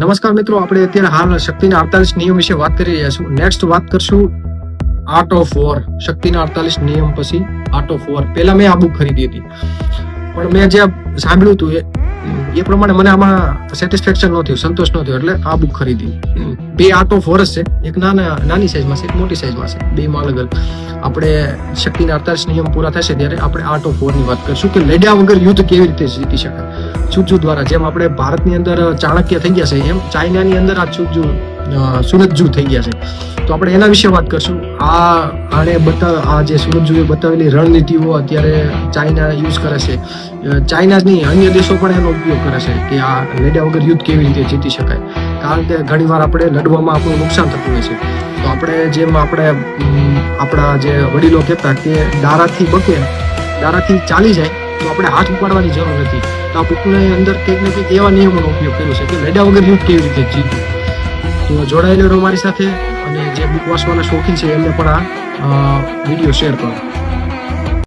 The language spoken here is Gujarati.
નમસ્કાર મિત્રો, આપણે અત્યારે હાલ શક્તિના અડતાલીસ નિયમ વિશે વાત કરી રહ્યા છું. નેક્સ્ટ વાત કરશું આર્ટ ઓફ વોર શક્તિના અડતાલીસ નિયમ પછી આર્ટ ઓફ વોર પહેલા મેં આ બુક ખરીદી હતી. પણ મેં જે સાંભળ્યું હતું એ પ્રમાણે મને આમાં સેટિસ્ફેક્શન ન થયું, સંતોષ ન થયો, એટલે આ બુક ખરીદી. બે આર્ટ ઓફ વોર છે. એક નાના, નાની સાઈઝમાં છે, એક મોટી સાઈઝમાં છે. બે માં અલગ અલગ આપણે શક્તિના અડતાલીસ નિયમ પૂરા થશે ત્યારે આપણે આર્ટ ઓફ વોરની વાત કરીશું કે લડ્યા વગર યુદ્ધ કેવી રીતે જીતી શકાય. સુજુ દ્વારા, જેમ આપણે ભારતની અંદર ચાણક્ય થઈ ગયા છે, એમ ચાઇનાની અંદર આ સુજુ સુરજજુ થઈ ગયા છે. તો આપણે એના વિશે વાત કરશું. આ આણે બતાવ આ જે સુરજજુએ બતાવેલી રણનીતિઓ અત્યારે ચાઇના યુઝ કરે છે. ચાઇના જ નહીં, અન્ય દેશો પણ એનો ઉપયોગ કરે છે કે આ લડ્યા વગર યુદ્ધ કેવી રીતે જીતી શકાય. કારણ કે ઘણીવાર આપણે લડવામાં આપણું નુકસાન થતું હોય છે. તો આપણે જેમ આપણે આપણા જે વડીલો કહેતા કે દારાથી બકે, દારાથી ચાલી જાય તો આપણે હાથ ઉપાડવાની જરૂર નથી. તો આ બુકની અંદર કંઈક ને કંઈક એવા નિયમોનો ઉપયોગ કર્યો છે કે લડ્યા વગર યુદ્ધ કેવી રીતે જીતવું? તો જોડાયેલો રહો મારી સાથે અને જે બુક વાંચવાના શોખીન છે એમને પણ આ વીડિયો શેર કરો.